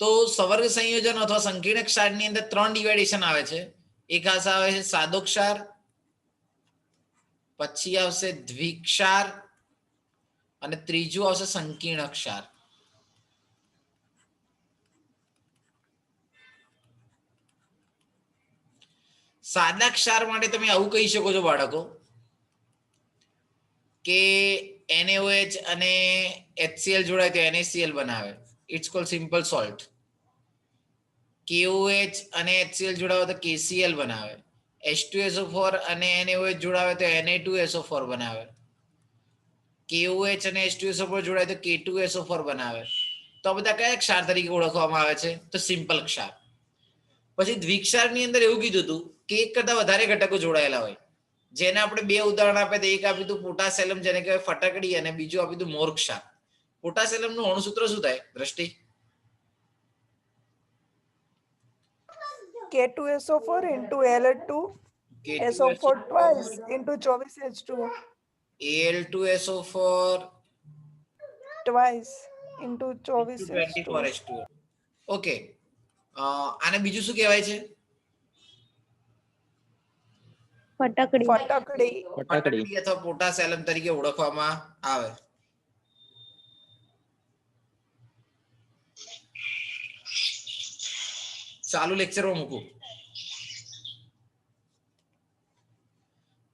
તો સવર્ગ સંયોજન અથવા સંકીર્ણ ક્ષારની અંદર ત્રણ ડિવાઇડેશન આવે છે. એક આશા આવે છે સાદો ક્ષાર, પછી આવશે દ્વિક્ષાર અને ત્રીજું આવશે સંકીર્ણ ક્ષાર. સાદા ક્ષાર માટે તમે આવું કહી શકો છો બાળકો, કે NaOH અને HCl જોડાય તો NaCl બનાવે. It's call simple salt KOH અને HCl જોડાવે તો KCl બનાવે. H2SO4 અને NaOH જોડાવે તો Na2SO4 બનાવે. KOH અને H2SO4 જોડાય તો K2SO4 બનાવે. તો આ બધા કયા ક્ષાર તરીકે ઓળખવામાં આવે છે? તો સિમ્પલ ક્ષાર. પછી દ્વિક્ષારની અંદર એવું કીધું હતું કે એક કરતા વધારે ઘટકો જોડાયેલા હોય. જેને આપણે બે ઉદાહરણ આપે તો એક આપ્યું હતું પોટાસેલમ જેને કહેવાય ફટકડી, અને બીજું આપ્યું હતું મોર ક્ષાર પોટાસેલમનું અણુસૂત્ર શું થાય? દ્રષ્ટિ? K2SO4 into Al2 SO4 twice into 24H2 Al2SO4 twice into 24H2 24H2 okay આને બીજું શું કહેવાય છે? ફટકડી. ફટકડી. ફટાકડી ફટકડી અથવા પોટાશિયમ તરીકે ઓળખવામાં આવે. ચાલુ લેક્ચરમાં મૂકું.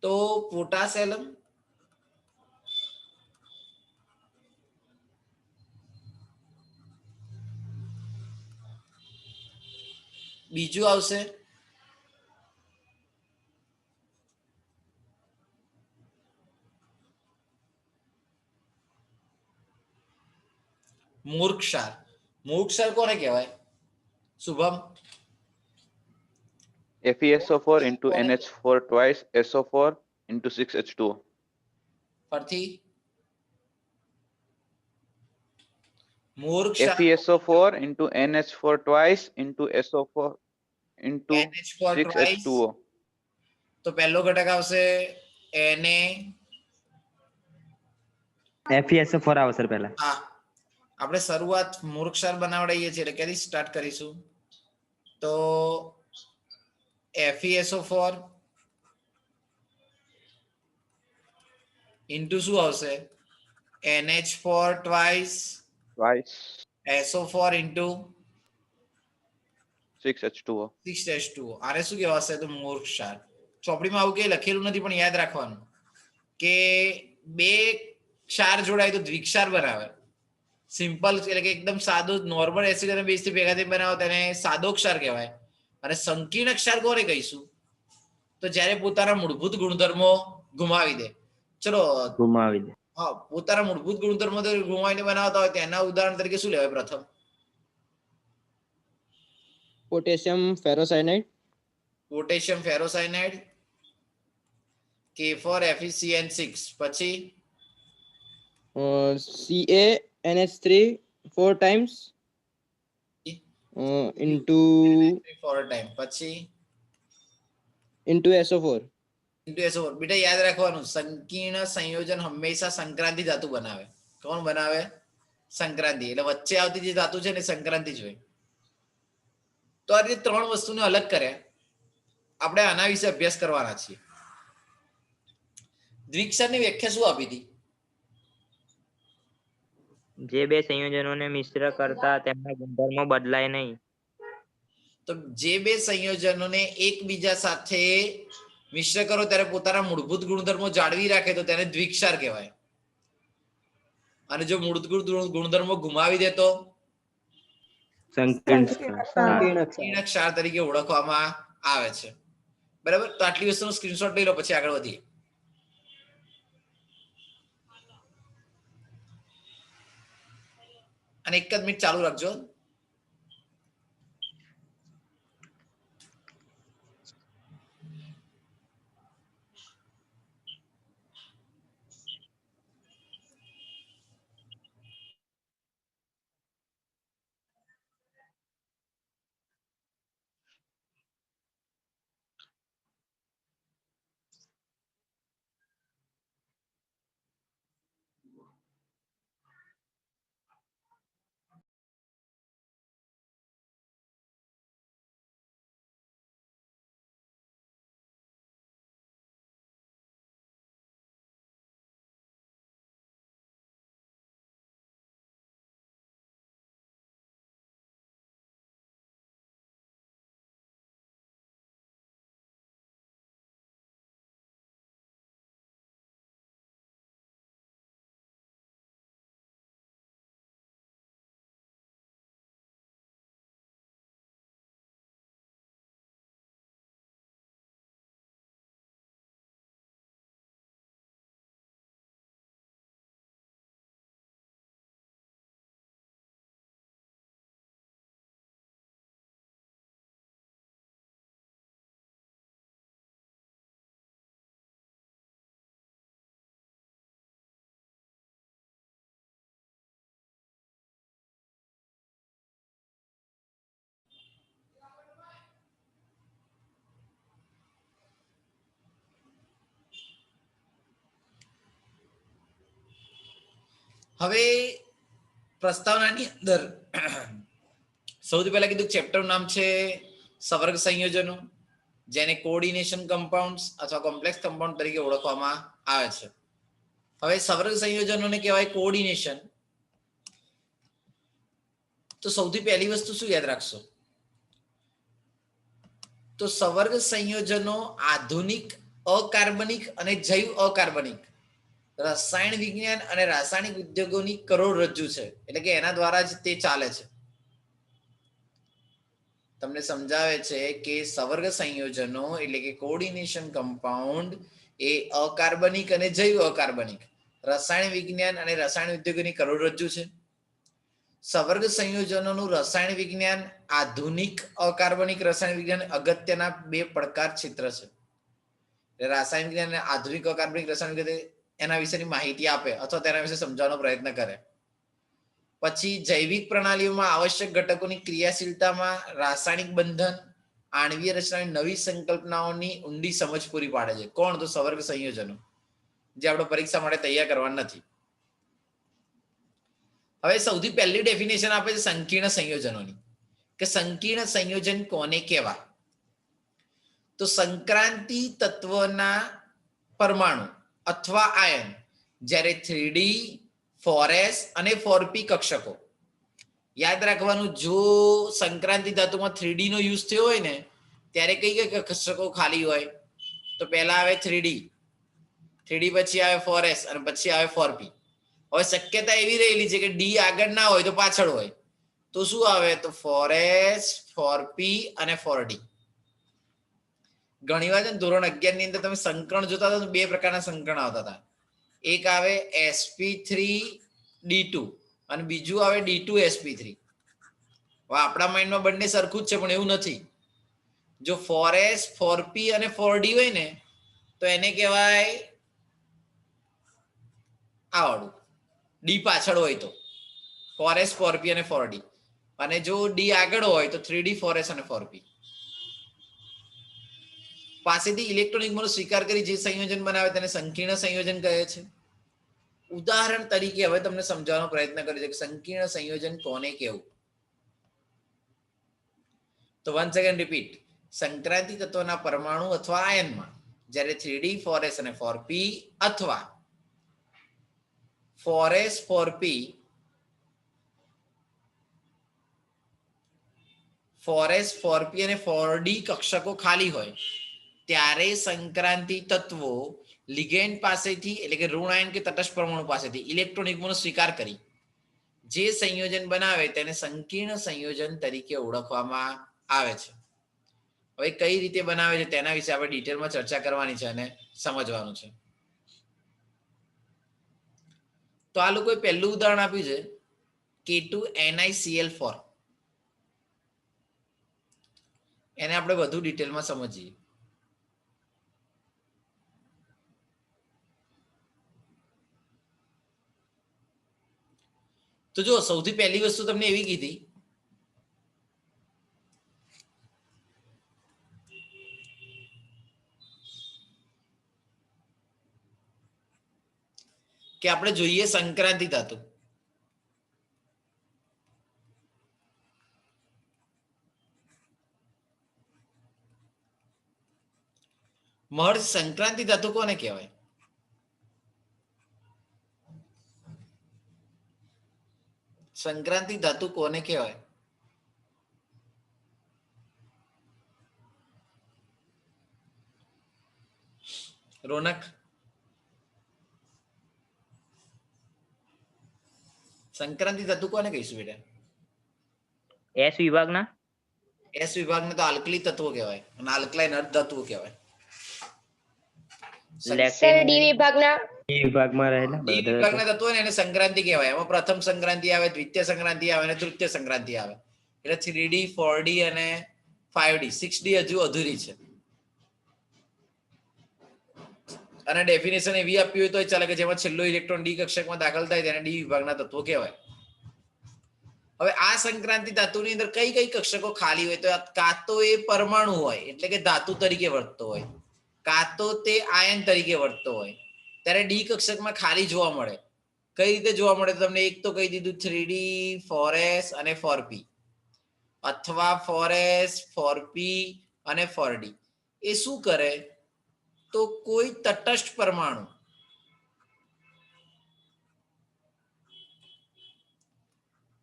તો પોટાસેલમ બીજું આવશે. મૂર્ક્ષાર મૂર્ક્ષાર કોને કહેવાય? Shubham. FeSO4 into NH4 twice SO4 into 6H2O. Parthi? મૂર્ખક્ષાર FeSO4 into NH4 twice into SO4 into NH4 6H2O. તો પહેલો ઘટક આવશે Na એફઈએસઓ ફોર આવશે પહેલા. હા. આપણે શરૂઆત મૂર્ખક્ષાર બનાવડાઈએ છીએ એટલે ક્યાંથી સ્ટાર્ટ કરીશું? તો FeSO4 ઇન્ટુ શું આવશે? NH4 twice. Twice. SO4 into 6H2O. Six dash two આને શું કહેવાશે તો મૂર્ખક્ષાર ચોપડીમાં આવું કે લખેલું નથી પણ યાદ રાખવાનું કે બે ક્ષાર જોડાય તો દ્વિક્ષાર બનાવે. સિમ્પલ એટલે કે એકદમ સાદો નોર્મલ એસિડ અને બેઝથી ભેગા થઈ બનાવો તેને સાદો ક્ષાર કહેવાય. અને સંકીર્ણ ક્ષાર કોને કહીશું? તો જ્યારે પોતાના મૂળભૂત ગુણધર્મો ગુમાવી દે. ચલો ગુમાવી દે. હા પોતાના મૂળભૂત ગુણધર્મો તો ગુમાવીને બનાવતા હોય તેના ઉદાહરણ તરીકે શું લેવાય પ્રથમ? Potassium ફેરોસાયનાઇડ. Potassium ferrocyanide K four FeCN6 પછી? uh, ca nh3 four times. uh, into four time પછી into so4 into S O બેટા યાદ રાખવાનું સંકીર્ણ સંયોજન હંમેશા સંક્રાંતિ ધાતુ બનાવે કોણ બનાવે સંક્રાંતિ એટલે વચ્ચે આવતી જે ધાતુ છે ને સંક્રાંતિ જ હોય તો આ રીતે ત્રણ વસ્તુને અલગ કરે આપણે આના વિશે અભ્યાસ કરવાના છીએ દ્વિક્ષારની વ્યાખ્યા શું આપી હતી જે બે સંયોજનોને મિશ્ર કરતા તેમના ગુણધર્મો બદલાય નહીં. તો જે બે સંયોજનોને એકબીજા સાથે મિશ્ર કરો ત્યારે પોતાના મૂળભૂત ગુણધર્મો જાળવી રાખે તો તેને દ્વિક્ષાર કહેવાય. અને જો મૂળભૂત ગુણધર્મો ગુમાવી દે તો. તરીકે ઓળખવામાં આવે છે. બરાબર? તો આટલી વસ્તુનો સ્ક્રીનશોટ લઈ લો પછી આગળ વધીએ. અને એક જ મિનિટ ચાલુ રાખજો. હવે પ્રસ્તાવનાની અંદર સૌથી પહેલા કીધું ચેપ્ટર નામ છે સવર્ગ સંયોજનો, જેને કોઓર્ડિનેશન કમ્પાઉન્ડ્સ અથવા કોમ્પ્લેક્સ કમ્પાઉન્ડ તરીકે ઓળખવામાં આવે છે. હવે સવર્ગ સંયોજનોને કહેવાય કોઓર્ડિનેશન તો સૌથી પહેલી વસ્તુ શું યાદ રાખશો? તો સવર્ગ સંયોજનો આધુનિક, અકાર્બનિક અને જૈવ અકાર્બનિક. રસાયણ વિજ્ઞાન અને રાસાયણિક ઉદ્યોગોની કરોડરજ્જુ છે. એટલે કે એના દ્વારા જ તે ચાલે છે. તમને સમજાવે છે કે સવર્ગ સંયોજનો એટલે કે કોર્ડિનેશન કમ્પાઉન્ડ એ અકાર્બનિક અને જૈવ અકાર્બનિક. રસાયણ વિજ્ઞાન અને રસાયણ ઉદ્યોગોની કરોડરજ્જુ છે. સવર્ગ સંયોજનોનું રસાયણ વિજ્ઞાન આધુનિક અકાર્બનિક રસાયણ વિજ્ઞાન અગત્યના બે પડકાર ક્ષેત્ર છે. રાસાયણિક રાસાયણ વિજ્ઞાન અને આધુનિક અકાર્બનિક રસાયણ વિજ્ઞાન એના વિશેની માહિતી આપે અથવા તેના વિશે સમજાવવાનો પ્રયત્ન કરે. પછી જૈવિક પ્રણાલીઓમાં આવશ્યક ઘટકોની ક્રિયાશીલતામાં રાસાયણિક બંધન, આણવીય રચનાની નવી સંકલ્પનાઓની ઊંડી સમજ પૂરી પાડે છે. કોણ તો સવર્ગ સંયોજનો, જે આપણે પરીક્ષા માટે તૈયાર કરવાના નથી. હવે સૌથી પહેલી ડેફિનેશન આપે છે સંકીર્ણ સંયોજનોની. કે સંકીર્ણ સંયોજન કોને કહેવા તો સંક્રાંતિ તત્વના પરમાણુ અથવા આયન જ્યારે થ્રીડી ફોરેસ અને ફોરપી કક્ષકો. યાદ રાખવાનું, જો સંક્રાંતિ ધાતુમાં થ્રીડી નો યુઝ થયો હોય ને, ત્યારે કઈ કઈ કક્ષકો ખાલી હોય? તો પહેલા આવે થ્રીડી થ્રીડી પછી આવે ફોરેસ અને પછી આવે ફોરપી હવે શક્યતા એવી રહેલી છે કે ડી આગળ ના હોય તો પાછળ હોય. તો શું આવે? તો ફોરેસ ફોરપી અને ફોરડી ઘણી વાર ને ધોરણ અગિયારની અંદર તમે સંકરણ જોતા હતા બે પ્રકારના સંકરણ આવતા હતા. એક આવે એસપી થ્રી ડી ટુ અને બીજું આવે ડી ટુ એસપી થ્રી આપણા માઇન્ડમાં બંને સરખું જ છે, પણ એવું નથી. જો ફોર એસ ફોર પી અને ફોર ડી હોય ને, તો એને કહેવાય આવડું. ડી પાછળ હોય તો. ફોર એસ ફોર પી અને ફોર ડી અને જો ડી આગળ હોય તો થ્રી ડી ફોર એસ અને ફોર પી પાસેથી ઇલેક્ટ્રોનિક નો સ્વીકાર કરી જે સંયોજન બનાવે તેને સંકીર્ણ સંયોજન કહે છે. ઉદાહરણ તરીકે હવે તમને સમજાવવાનો પ્રયત્ન કર્યો છે કે સંકીર્ણ સંયોજન કોને કેવું તો વન સેકન્ડ રિપીટ સંક્રાંતિ તત્વના પરમાણુ અથવા આયનમાં જ્યારે થ્રીડી ફોર એસ અને ફોર પી અથવા four S four P four S four P અને ફોર ડી કક્ષકો ખાલી હોય ત્યારે સંક્રાંતિ તત્વો લિગેન્ડ પાસેથી એટલે કે ઋણ આયન કે તટસ્થ પરમાણુ પાસેથી ઇલેક્ટ્રોનિકનો સ્વીકાર કરી. જે સંયોજન બનાવે તેને સંકીર્ણ સંયોજન તરીકે ઓળખવામાં આવે છે. હવે કઈ રીતે બનાવે છે તેના વિશે આપણે ડિટેલમાં ચર્ચા કરવાની છે અને સમજવાનું છે. તો આ લોકોએ પહેલું ઉદાહરણ આપ્યું છે કે ટુ એનઆઈસીએલ ફોર એને આપણે વધુ ડિટેલમાં સમજીએ. તો જો સૌથી પહેલી વસ્તુ તમને એવી કીધી. કે આપણે જોઈએ સંક્રાંતિ ધાતુ. મહર્ષ સંક્રાંતિ ધાતુ કોને કહેવાય? સંક્રાંતિ ધાતુ કોને કહેવાય? રોનક. સંક્રાંતિ ધાતુ કોને કહીશું બેટા? એસ વિભાગના? એસ વિભાગને તો આલ્કલી તત્વો કહેવાય અને આલ્કલાઇન અર્ધ તત્વો કહેવાય. લેક્ટિન ડી વિભાગના? વિભાગમાં રહેલા બધા વિભાગના તત્વો એને સંક્રાંતિ કહેવાય. એમાં પ્રથમ સંક્રાંતિ આવે દ્વિતીય સંક્રાંતિ આવે અને તૃતીય સંક્રાંતિ આવે. એટલે થ્રી ડી ફોર ડી અને ફાઈવ ડી સિક્સ ડી હજુ અધૂરી છે. અને ડેફિનેશન એવી આપી હોય તો ચાલે કે જેમાં છેલ્લો ઇલેક્ટ્રોન ડી કક્ષકમાં દાખલ થાય તેને ડી વિભાગના તત્વો કહેવાય. હવે આ સંક્રાંતિ ધાતુની અંદર કઈ કઈ કક્ષકો ખાલી હોય? તો કાં તો એ પરમાણુ હોય એટલે કે ધાતુ તરીકે વર્તતો હોય. કાં તો તે આયન તરીકે વર્તતો હોય. ત્યારે ડી કક્ષકમાં ખાલી જોવા મળે. કઈ રીતે જોવા મળે તમને એક તો કહી દીધું થ્રી ડી ફોર એસ અને ફોર પી અથવા ફોર એસ ફોર પી અને ફોર ડી એ શું કરે? તો કોઈ તટસ્થ પરમાણુ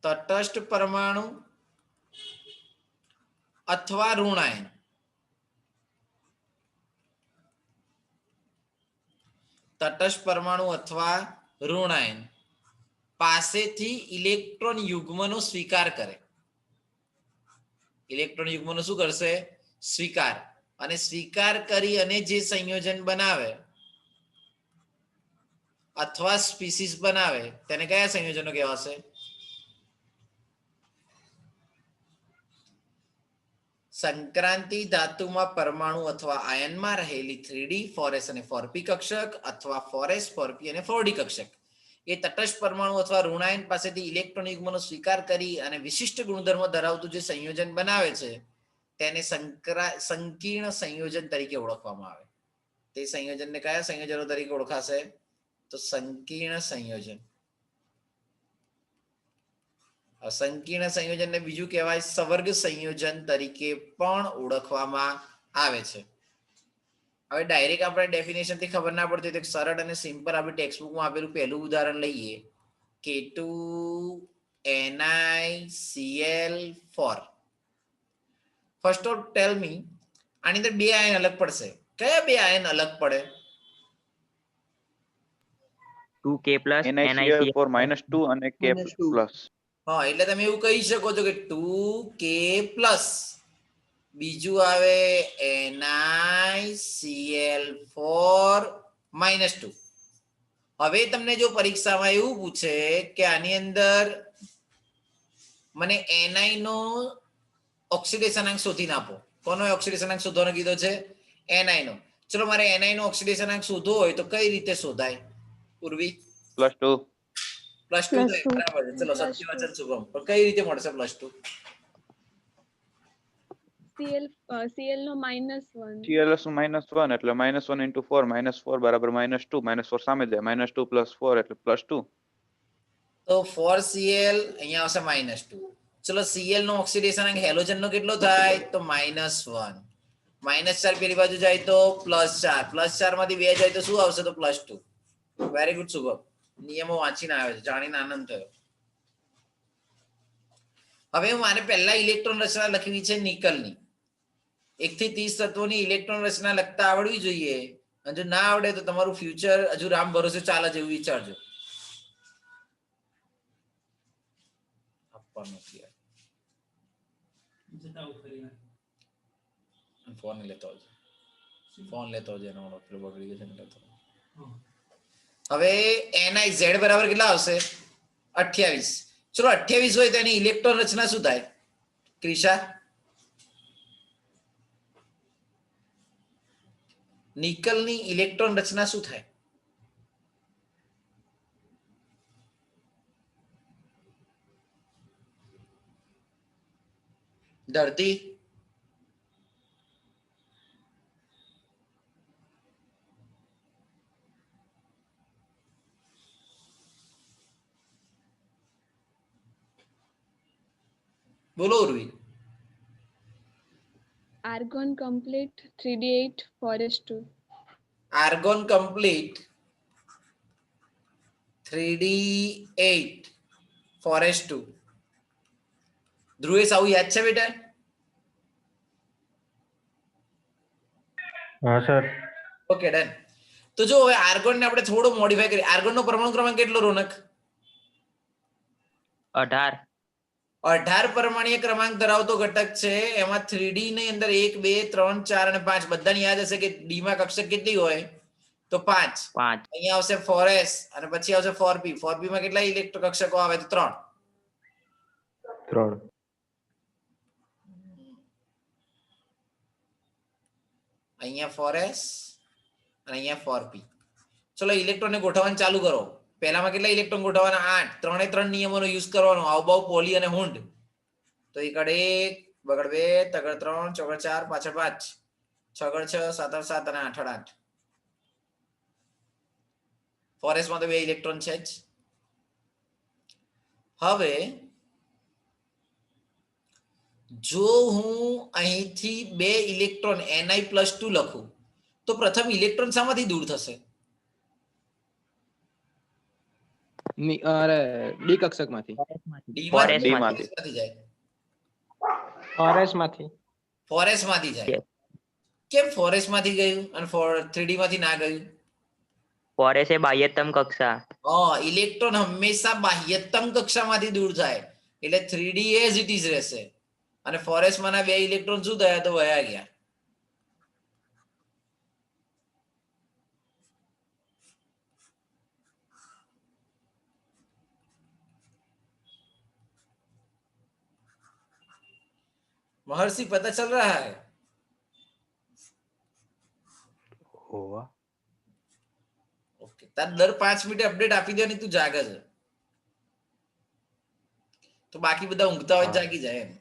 તટસ્થ પરમાણુ અથવા ઋણાયન તટસ્થ પરમાણુ અથવા ઋણાયન પાસેથી ઇલેક્ટ્રોન યુગ્મનો સ્વીકાર કરે. ઇલેક્ટ્રોન યુગ્મનો શું કરશે? સ્વીકાર. અને સ્વીકાર કરી અને જે સંયોજન બનાવે અથવા સ્પીસીસ બનાવે, તેને કયા સંયોજનો કહેવાશે? સંક્રાંતિ ધાતુમાં પરમાણુ અથવા આયનમાં રહેલી થ્રીડી ફોરેસ અને ફોરપી કક્ષક અથવા ફોરેસ ફોરપી અને ફોરડી કક્ષક. એ તટસ્થ પરમાણુ અથવા ઋણાયન પાસેથી ઇલેક્ટ્રોન યુગ્મનો સ્વીકાર કરી અને વિશિષ્ટ ગુણધર્મ ધરાવતું જે સંયોજન બનાવે છે, તેને સંકરા, સંકીર્ણ સંયોજન તરીકે ઓળખવામાં આવે. તે સંયોજનને કયા સંયોજનો તરીકે ઓળખાશે? તો સંકીર્ણ સંયોજન. સંકીર્ણ સંયોજનને બીજું કહેવાય સવર્ગ સંયોજન તરીકે પણ ઓળખવામાં આવે છે. હવે ડાયરેક્ટ આપણે ડેફિનેશનથી ખબર ના પડતી હોય તો એક સરળ અને સિમ્પલ આપણે ટેક્સ્ટ બુકમાં આપેલું પહેલું ઉદાહરણ લઈએ. K two N I C L four first of tell me આની અંદર બે આયન અલગ પડશે. કયા બે આયન અલગ પડે? Two K plus NiCl four minus two અને K Minus two. પ્લસ હા, એટલે તમે એવું કહી શકો છો કે ટુ કે પ્લસ. બીજું આવે N I C L four minus two. હવે તમને જો પરીક્ષામાં એવું પૂછે કે આની અંદર મને એનઆઈ નો ઓક્સિડેશનાંક શોધી આપો. કોનો ઓક્સિડેશનાંક શોધવાનો કીધો છે? એનઆઈ નો. ચલો મારે એનઆઈ નો ઓક્સિડેશનાંક શોધવો હોય તો કઈ રીતે શોધાય? Purvi. Plus two. Plus two બરાબર છે ચલો સત્ય વચન શુભમ. પણ કઈ રીતે મળશે પ્લસ ટુ CL CL નો minus one CLS minus one એટલે minus one into four minus four બરાબર માઇનસ ટુ માઇનસ ફોર સામે જાય. માઇનસ ટુ પ્લસ ફોર એટલે પ્લસ ટુ તો ફોર સીએલ અહીંયા આવશે માઇનસ ટુ ચલો સીએલ નો ઓક્સિડેશન અંગ હેલોજન નો કેટલો થાય? તો માઇનસ વન માઇનસ ચાર પેલી બાજુ જાય તો પ્લસ ચાર. પ્લસ ચારમાંથી બે જાય તો શું આવશે? તો plus two very good Shubham. નિયમો વાંચીને આવ્યો છે, જાણીને આનંદ થયો. હવે મારે પહેલા ઇલેક્ટ્રોન રચના લખવી છે નિકલની. એક થી ત્રીસ તત્વોની ઇલેક્ટ્રોન રચના લખતા આવડવી જોઈએ. અને જો ના આવડે તો તમારું ફ્યુચર હજુ રામ ભરોસે ચાલે છે એવું વિચારજો. આપવાનું ફોન લેતો ફોન લેતો આવજો, એનો પેલો બગડી ગયો છે લેતો. હવે એનઆઈ ઝેડ બરાબર કેટલા આવશે? અઠ્યાવીસ. ચલો, અઠ્યાવીસ હોય તો એની ઇલેક્ટ્રોન રચના શું થાય? ક્રિશા? નિકલની ઇલેક્ટ્રોન રચના શું થાય? ધરતી બોલો Urvi. Argon complete three D eight four S two argon complete three D eight four S two Dhruvesh આવું યાદ છે બેટા? હા સર. ઓકે ડન તો જો હવે આર્ગોન ને આપણે થોડો મોડિફાઈ કરીએ. આર્ગોન નો પરમાણુ ક્રમાંક કેટલો રોનક? અઢાર. અઢાર પરમાણીય ક્રમાંક ધરાવતો ઘટક છે. એમાં થ્રી ડી ની અંદર એક બે ત્રણ ચાર અને પાંચ બધાને યાદ હશે કે ડી માં કક્ષક કેટલી હોય? તો પાંચ. પાંચ. અહીંયા આવશે ફોર એસ અને પછી આવશે ફોર પી ફોર પી માં કેટલા ઇલેક્ટ્રો કક્ષકો આવે? તો ત્રણ. ત્રણ. અહીંયા ફોર એસ અને અહીંયા ફોર પી ચલો ઇલેક્ટ્રોન ગોઠવવાનું ચાલુ કરો. પહેલામાં કેટલા ઇલેક્ટ્રોન ગોઠવવાના? આઠ. ત્રણે ત્રણ નિયમોનો યુઝ કરવાનો. આવબાવ પોલી અને હુંડ. તો એકડ એક બગડ બે તગડ ત્રણ, ચોગડ ચાર, પાછળ પાંચ. છગડ છ સાતડ સાત અને આઠડ આઠ ફોરેસ્ટમાં તો બે ઇલેક્ટ્રોન છે જ. હવે, જો હું અહીંથી બે ઇલેક્ટ્રોન ni પ્લસ ટુ લખું, તો પ્રથમ ઇલેક્ટ્રોન શામાંથી દૂર થશે ની- અરે ડી કક્ષકમાંથી. માંથી. ડી માંથી ફોરેસ્ટમાંથી. ફોરેસ્ટમાંથી જાય. કેમ ફોરેસ્ટમાંથી ગયું? અને ફોર થ્રીડી માંથી ના ગયું? ફોરેસ્ટ એ બાહ્યતમ કક્ષા. હા ઇલેક્ટ્રોન હંમેશા બાહ્યતમ કક્ષામાંથી દૂર જાય એટલે થ્રીડી એઝ ઇટ ઇઝ રહેશે. અને ફોરેસ્ટમાંના બે ઇલેક્ટ્રોન શું થયા? તો વયા ગયા. महर्षि पता चल रहा है હોવા ઓકે તાર દર પાંચ મિનિટે અપડેટ આપી દે ને તું જાગે છે તો બાકી બધા ઊંઘતા હોય તો હા. જાગી જાય એમ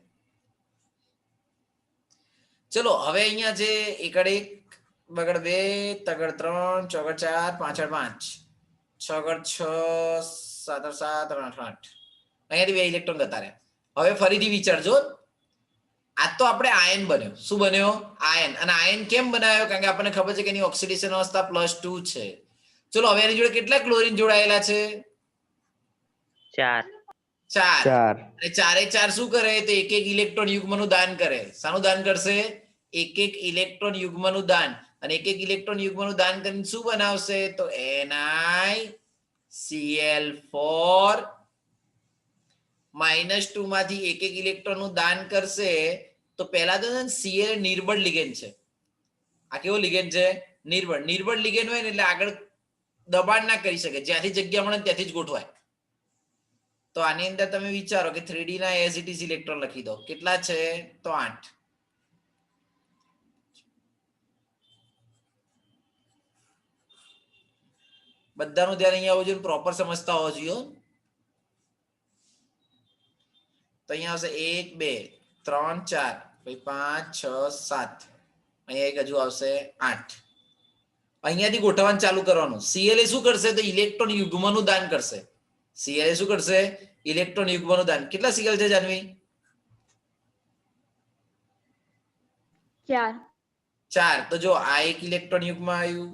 ચલો હવે અહીંયા જે એકડ એક બગડ બે તગડ ત્રણ ચોગડ ચાર પાંચડ પાંચ છગડ છ સાત સાત આઠ આઠ અહીંયાથી બે ઇલેક્ટ્રોન જતા રહ્યા હવે ફરીથી વિચારજો આ તો આપણે આયન બન્યો. શું બન્યો? આયન. અને આયન કેમ બનાવ્યો કારણ કે આપણને ખબર છે કે એની ઓક્સિડેશન અવસ્થા પ્લસ ટુ છે. ચલો હવે એની જોડે કેટલા ક્લોરીન જોડાયેલા છે? ચાર. ચાર. અને ચારે ચાર શું કરે? તો એક એક ઇલેક્ટ્રોન યુગ્મનું દાન કરે. શાનું દાન કરશે? એક એક ઇલેક્ટ્રોન યુગ્મનું દાન. અને એક એક ઇલેક્ટ્રોન યુગ્મનું દાન કરીને શું બનાવશે? તો N I C L four minus two માંથી એક એક ઇલેક્ટ્રોનનું દાન કરશે, તો પહેલા તો સીએ નિર્બળ લિગેન્ડ છે. આ કેવો લિગેન્ડ છે? નિર્બળ. નિર્બળ લિગેન્ડ હોય ને એટલે આગળ દબાણ ના કરી શકે. જ્યાંથી જગ્યા મળે ત્યાંથી જ ગોઠવાય. તો આની અંદર તમે વિચારો કે થ્રીડી ના એઝ ઇટ ઇઝ ઇલેક્ટ્રોન લખી દો. કેટલા છે? તો આઠ. બધાનું ધ્યાન અહીંયા આવવું જોઈએ પ્રોપર સમજતા હોવા જોઈએ હો. તો અહીંયા આવશે એક બે ત્રણ ચાર. પછી પાંચ છ સાત. અહીંયા એક હજુ આવશે આઠ. અહીંયાથી ગોઠવવાનું ચાલુ કરવાનું. સીએલ શું કરશે? તો ઇલેક્ટ્રોન યુગ્મનું દાન કરશે. સીએલ શું કરશે? ઇલેક્ટ્રોન યુગ્મનું દાન. કેટલા સીએલ છે જાનવી? ચાર. ચાર. તો જો આ એક ઇલેક્ટ્રોન યુગમાં આવ્યું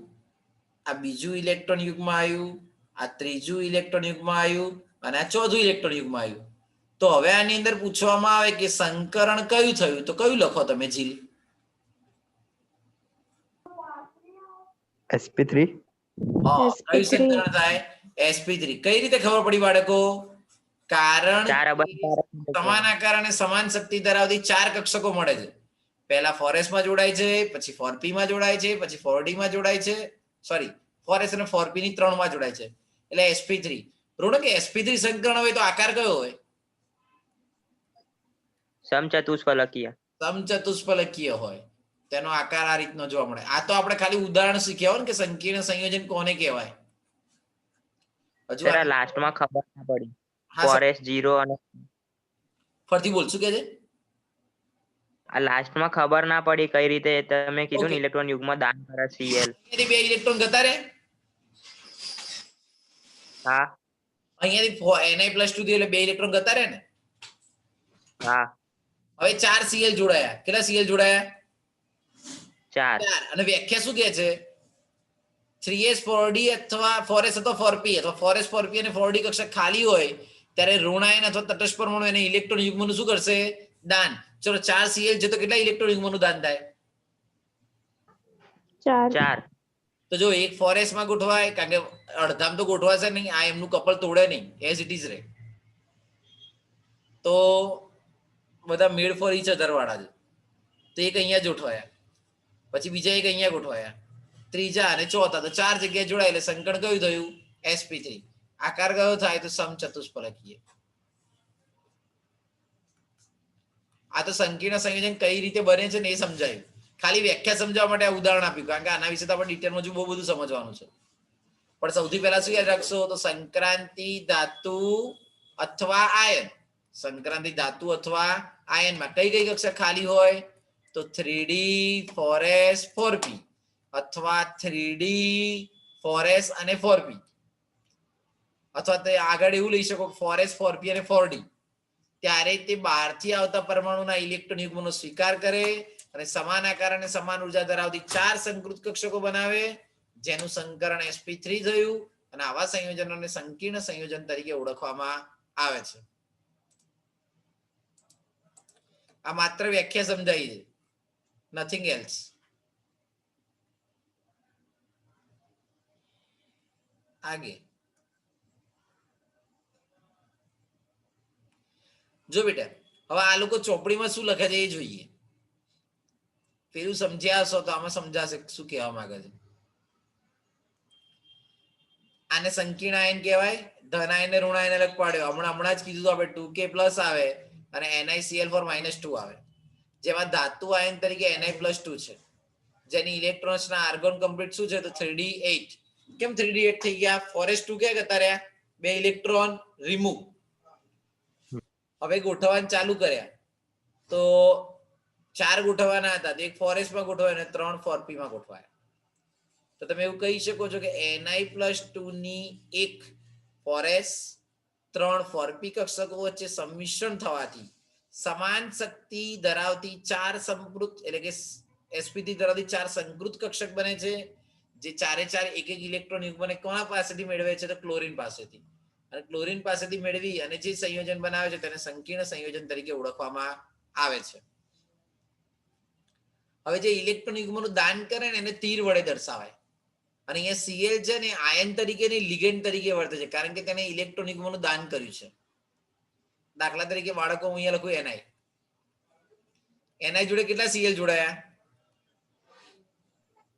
આ બીજું ઇલેક્ટ્રોન યુગમાં આવ્યું આ ત્રીજું ઇલેક્ટ્રોન યુગમાં આવ્યું અને આ ચોથું ઇલેક્ટ્રોન યુગમાં આવ્યું. તો હવે આની અંદર પૂછવામાં આવે કે સંકરણ કયું થયું? તો કયું લખો તમે જીલ એસપી થ્રી હા, કયું સંકરણ થાય? Sp3 કઈ રીતે ખબર પડી બાળકો? કારણ સમાન આકાર અને સમાન શક્તિ ધરાવતી ચાર કક્ષકો મળે છે. પહેલા ફોરેસ્ટમાં જોડાય છે પછી ફોરપી માં જોડાય છે પછી ફોરડી માં જોડાય છે. સોરી ફોરેસ્ટ અને ફોરપી ની ત્રણમાં જોડાય છે. એટલે sp3 થ્રી કે sp3 થ્રી સંકરણ હોય તો આકાર કયો હોય? સમચતુષ્ફલકીય. સમચતુષ્ફલકીય હોય. તેનો આકાર આ રીતનો જોવા મળે. આ તો આપણે ખાલી ઉદાહરણ શીખ્યા હોય ને કે સંકીર્ણ સંયોજન કોને કહેવાય? હજુ આ- લાસ્ટમાં ખબર ના પડી. ફોરેસ્ટ જીરો અને ફરીથી બોલ શું કે છે? આ લાસ્ટમાં ખબર ના પડી કઈ રીતે. તમે કીધું ને ઇલેક્ટ્રોન યુગમાં દાન કરે સીએલ બે ઇલેક્ટ્રોન જતા રહે હા. અહીંયાથી એનઆઈ પ્લસ ટુ થી એટલે બે ઇલેક્ટ્રોન જતા રહે ને? હા. હવે ચાર સીએલ જોડાયા. કેટલા સીએલ જોડાયા? ચાર. અને વ્યાખ્યા શું કે છે? થ્રી એસ ફોર ડી અથવા ફોરેસ્ટ અથવા ફોર પી અથવા ફોર એસ ફોર પી અને ફોર ડી કક્ષક ખાલી હોય ત્યારે ઋણાયન અથવા તટસ્થ પરમાણુ એને ઇલેક્ટ્રોન યુગ્મનું શું કરશે? દાન. ચલો ચાર સીએલ છે તો કેટલા ઇલેક્ટ્રોન યુગ્મનું દાન થાય? ચાર. ચાર. તો જો એક ફોરેસ્ટમાં ગોઠવાય કારણ કે અડધામ તો ગોઠવાશે નહીં આ એમનું કપલ તોડે નહીં. એઝ ઇટ ઇઝ રહે તો બધા મેડ ફોર ઈચ અધર વાળા છે તો એક અહીંયા ગોઠવાયા. પછી બીજા એક અહીંયા ગોઠવાયા. ત્રીજા અને ચોથા. તો ચાર જગ્યાએ જોડાય એટલે સંકળ કયું થયું? એસપી થ્રી આકાર કયો થાય તો સમચતુષ્ફલકીય આ તો સંકીર્ણ સંયોજન કઈ રીતે બને છે ને એ સમજાયું. ખાલી વ્યાખ્યા સમજાવવા માટે આ ઉદાહરણ આપ્યું, કારણ કે આના વિશે તો આપણે ડિટેલમાં હજુ બહુ બધું સમજવાનું છે. પણ સૌથી પહેલા શું યાદ રાખશો? તો સંક્રાંતિ, ધાતુ અથવા આયન. સંક્રાંતિ ધાતુ અથવા આયનમાં કઈ કઈ કક્ષા ખાલી હોય? તો થ્રી ડી ફોર પી અથવા થ્રી ડી ફોરેસ અને ફોર પી અથવા તે આગળ એવું લઈ શકો ફોર એસ ફોર પી અને ફોર ડી. ત્યારે તે બહારથી આવતા પરમાણુના ઇલેક્ટ્રોન યુગ્મનો સ્વીકાર કરે અને સમાન આકાર અને સમાન ઊર્જા ધરાવતી ચાર સંકૃત કક્ષકો બનાવે. જેનું સંકરણ એસપી થ્રી થયું અને આવા સંયોજનોને સંકીર્ણ સંયોજન તરીકે ઓળખવામાં આવે છે. આ માત્ર વ્યાખ્યા સમજાઈ છે. નથિંગ એલ્સ આગે. જો બેટા, હવે આ લોકો ચોપડીમાં શું લખે છે એ જોઈએ. પેલું સમજ્યા હશો તો આમાં સમજાશે શું કહેવા માંગે છે. આને સંકીર્ણ આયન કહેવાય ધન આયન ને ઋણ આયન અલગ પાડ્યો હમણાં હમણાં જ કીધું આપણે ટુ કે પ્લસ આવે. અને NiCl ફોર માઇનસ ટુ આવે. જેમાં ધાતુ આયન તરીકે Ni પ્લસ ટુ છે. જેની ઇલેક્ટ્રોન્સના આર્ગોન કમ્પ્લીટ શું છે? તો થ્રી ડી એટ કેમ થ્રી ડી એટ થઈ ગયા? ફોરેસ્ટ ટુ ક્યાં જતા રહ્યા? બે ઇલેક્ટ્રોન રિમૂવ હવે ગોઠવવાનું ચાલુ કર્યા. તો ચાર ગોઠવવાના હતા. એક ફોરેસ્ટમાં ગોઠવાય અને ત્રણ ફોરપીમાં ગોઠવાયા. તો તમે એવું કહી શકો છો કે પ્લસ ટુ ની એક ફોરેસ ત્રણ ફોરપી કક્ષકો વચ્ચે સંમિશ્રણ થવાથી સમાન શક્તિ ધરાવતી ચાર સંપૃત એટલે કે એસપીથી ધરાવતી ચાર સંકૃત કક્ષક બને છે, જે ચારે ચાર એક એક ઇલેક્ટ્રોન યુગ્મને કોના પાસેથી મેળવે છે તો ક્લોરીન પાસેથી. અને ક્લોરીન પાસેથી મેળવી અને જે સંયોજન બનાવે છે તેને સંકીર્ણ સંયોજન તરીકે ઓળખવામાં આવે છે. હવે જે ઇલેક્ટ્રોન યુગ્મનું દાન કરે ને એને તીર વડે દર્શાવાય. અને અહીંયા સીએલ છે ને આયન તરીકે ને લિગેન્ડ તરીકે વર્તે છે. કારણ કે તેને ઇલેક્ટ્રોનિકનું દાન કર્યું છે. દાખલા તરીકે બાળકો હું અહીંયા લખું એનઆઈ. એનઆઈ જોડે કેટલા સીએલ જોડાયા?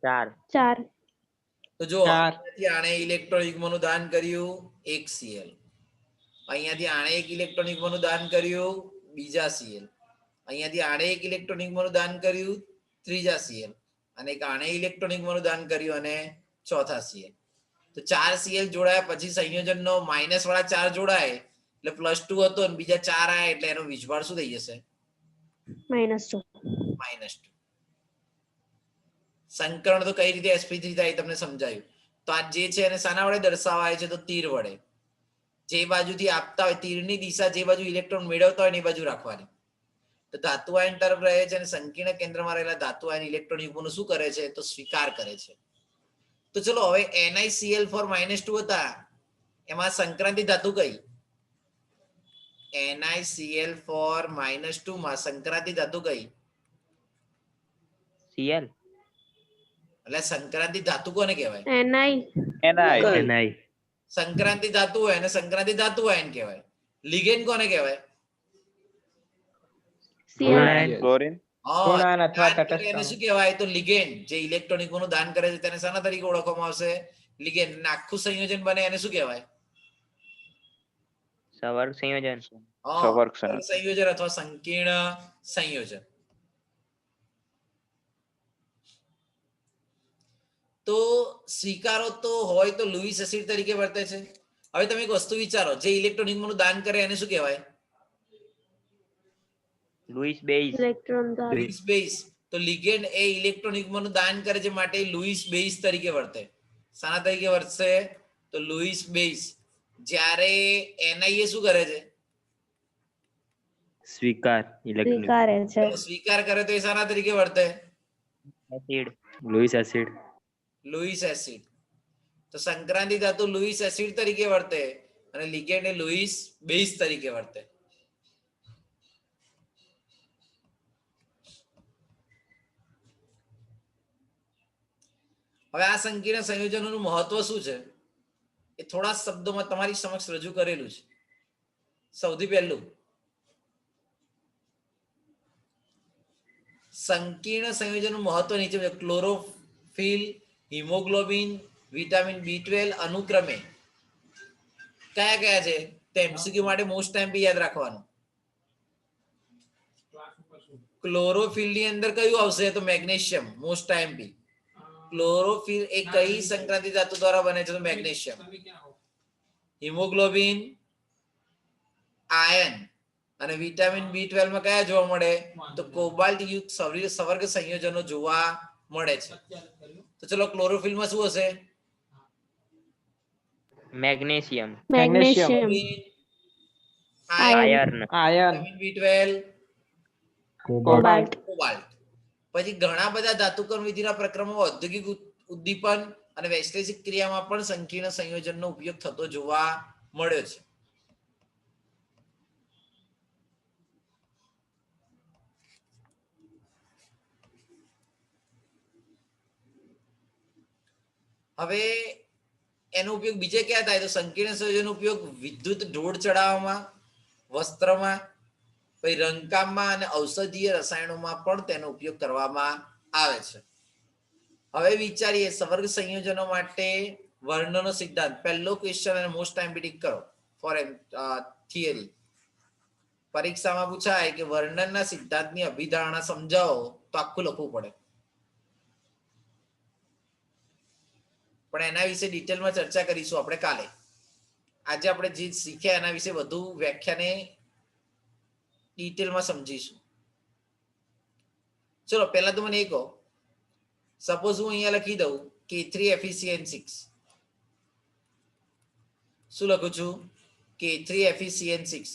ચાર. ચાર. તો જો અહીંયાથી આણે ઇલેક્ટ્રોન યુગ્મનું દાન કર્યું એક સીએલ. અહીંયાથી આણે એક ઇલેક્ટ્રોનિક યુગ્મનું દાન કર્યું બીજા સીએલ. અહીંયાથી આણે એક ઇલેક્ટ્રોનનું દાન કર્યું ત્રીજા સીએલ. અને એક આણે ઇલેક્ટ્રોનિક યુગ્મનું દાન કર્યું અને ચોથા સીએલ તો ચાર સીએલ જોડાયા પછી સંયોજનનો માઇનસ વાળા ચાર જોડાય એટલે પ્લસ ટુ હતો અને બીજા ચાર આયા એટલે એનો વીજભાર શું થઈ જશે? માઇનસ ટુ માઇનસ ટુ સંકરણ તો કઈ રીતે sp3 થાય તમને સમજાયું. તો આ જે છે એને શાના વડે દર્શાવાય છે તો તીર વડે. જે બાજુથી આપતા હોય તીરની દિશા જે બાજુ ઇલેક્ટ્રોન મેળવતા હોય એ બાજુ રાખવાની. તો ધાતુ આયન તરફ રહે છે અને સંકીર્ણ કેન્દ્રમાં રહેલા ધાતુ આયન ઇલેક્ટ્રોન યુગ્મનું શું કરે છે? તો સ્વીકાર કરે છે. તો ચલો હવે NiCl4 ફોર માઇનસ ટુ હતા. એમાં સંક્રાંતિ ધાતુ કઈ? NiCl4 ફોર માઇનસ ટુ માં સંક્રાંતિ ધાતુ કઈ? Cl એટલે સંક્રાંતિ ધાતુ કોને કહેવાય? Ni Ni Ni સંક્રાંતિ ધાતુ હોય અને સંક્રાંતિ ધાતુ આયન કહેવાય. લિગેન્ડ કોને કહેવાય? ક્લોરીન હા, પૂર્ણાંક અથવા એને શું કહેવાય? તો લિગેન્ડ. જે ઇલેક્ટ્રોનિકનું દાન કરે છે તેને શાના તરીકે ઓળખવામાં આવશે. લિગેન્ડ. આખું સંયોજન બને એને શું કહેવાય? સવર્ગ સંયોજન. હા, સવર્ગ સંયોજન. સંયોજન અથવા સંકીર્ણ સંયોજન. તો સ્વીકારો તો હોય તો લુઈસ એસિડ તરીકે વર્તે છે. હવે તમે એક વસ્તુ વિચારો. જે ઇલેક્ટ્રોનિકનું દાન કરે એને શું કહેવાય? લુઈસ બેઇસ ઇલેક્ટ્રોન દાન લુઈસ બેઝ તો લિગેન્ડ એ ઇલેક્ટ્રોન યુગ્મનું દાન કરે છે માટે લુઈસ બેઝ તરીકે વર્તે. શાના તરીકે વર્તશે? તો લુઈસ બેઝ જ્યારે એનઆઈએ શું કરે છે? સ્વીકાર ઇલેક્ટ્રોન સ્વીકારે છે. સ્વીકાર કરે તો એ શાના તરીકે વર્તે? Acid. Lewis acid Lewis acid તો સંક્રાંતિ ધાતુ લુઈસ એસિડ તરીકે વર્તે અને લિગેન્ડ એ લુઈસ બેઝ તરીકે વર્તે. હવે આ સંકીર્ણ સંયોજનોનું મહત્વ શું છે? એ થોડા શબ્દોમાં તમારી સમક્ષ રજૂ કરેલું છે. સૌથી પહેલું, સંકીર્ણ સંયોજનનું મહત્વ નીચે chlorophyll, haemoglobin, vitamin B twelve અનુક્રમે. કયા કયા છે? તો એમસીક્યુ માટે મોસ્ટ ટાઈમ બી યાદ રાખવાનું. ક્લોરોફિલની અંદર કયું આવશે? તો magnesium most time B. Chlorophyll એ કઈ સંક્રાંતિ ધાતુ દ્વારા બને છે? તો મેગ્નેશિયમ. હિમોગ્લોબિન આયન અને વિટામિન બી ટ્વેલ્વમાં કયા જોવા મળે? તો કોબાલ્ટ યુક્ત સવર્ગ સંયોજનો જોવા મળે છે. તો ચલો ક્લોરોફિલમાં શું હશે? Magnesium. Magnesium. Iron. Iron. B twelve. Cobalt. Cobalt. પછી ઘણા બધા ધાતુકર્મ વિધિના પ્રક્રમો, ઔદ્યોગિક ઉદ્દીપન અને વૈશ્લેષિક ક્રિયામાં પણ સંકીર્ણ સંયોજનનો ઉપયોગ થતો જોવા મળ્યો છે. હવે એનો ઉપયોગ બીજે ક્યાં થાય? તો સંકીર્ણ સંયોજનનો ઉપયોગ વિદ્યુત ઢોળ ચડાવવામાં, વસ્ત્રમાં પછી રંગકામમાં અને ઔષધીય રસાયણોમાં પણ તેનો ઉપયોગ કરવામાં આવે છે. હવે વિચારીએ સવર્ગ સંયોજનો માટે વર્ણનો સિદ્ધાંત. પહેલો ક્વેશ્ચન અને મોસ્ટ ટાઈમ બી કરો. ફોર એમ થિયરી પરીક્ષામાં પૂછાય કે વર્ણનના સિદ્ધાંતની અભિધારણા સમજાવો તો આખું લખવું પડે. પણ એના વિશે ડિટેલમાં ચર્ચા કરીશું આપણે કાલે. આજે આપણે જે શીખ્યા એના વિશે વધુ વ્યાખ્યાને ડિટેલમાં સમજીશું. ચલો પહેલા તો મને એ કહો. સપોઝ હું અહીંયા લખી દઉં કે થ્રી એફિસિયન સિક્સ શું લખું છું? કે three efficient six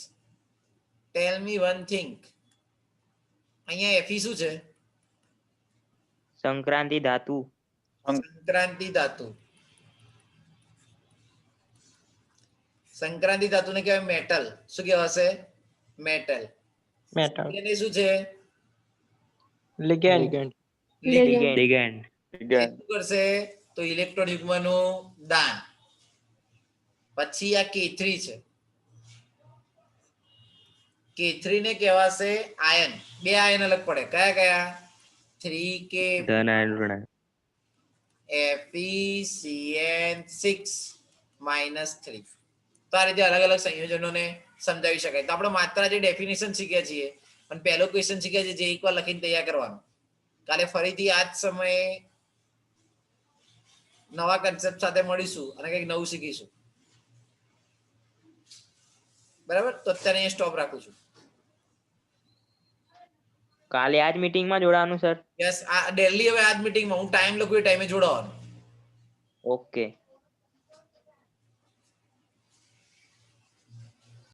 tell me one think અહીંયા એફી શું છે? સંક્રાંતિ ધાતુ. સંક્રાંતિ ધાતુ. સંક્રાંતિ ધાતુને કહેવાય મેટલ શું કહેવાશે? મેટલ મેટલ એને શું છે? લિગેન્ડ લિગેન્ડ લિગેન્ડ લિગેન્ડ કરશે તો ઇલેક્ટ્રોન યુગ્મનું દાન. પછી આ K3 છે. K3 ને કહેવાશે આયન બે આયન અલગ પડે. કયા કયા? 3k ધન આયન ઋણ. FeCN6 minus 3 તો આ રીતે અલગ અલગ સંયોજનોને સમજાવી શકાય. તો આપણે માત્ર જે ડેફિનેશન શીખ્યા છીએ. અને પહેલો ક્વેશ્ચન શીખ્યા છે જે એકવાર લખીને તૈયાર કરવાનો. કાલે ફરીથી આ જ સમયે નવા કન્સેપ્ટ સાથે મળીશું અને કંઈક નવું શીખીશું. બરાબર? તો અત્યારે અહીંયા સ્ટોપ રાખું છું. કાલે આજ મીટિંગમાં જોડાવાનું સર યસ આ ડેલી હવે આજ મીટિંગમાં હું ટાઈમ લખું એ ટાઈમે જોડાવાનું. ઓકે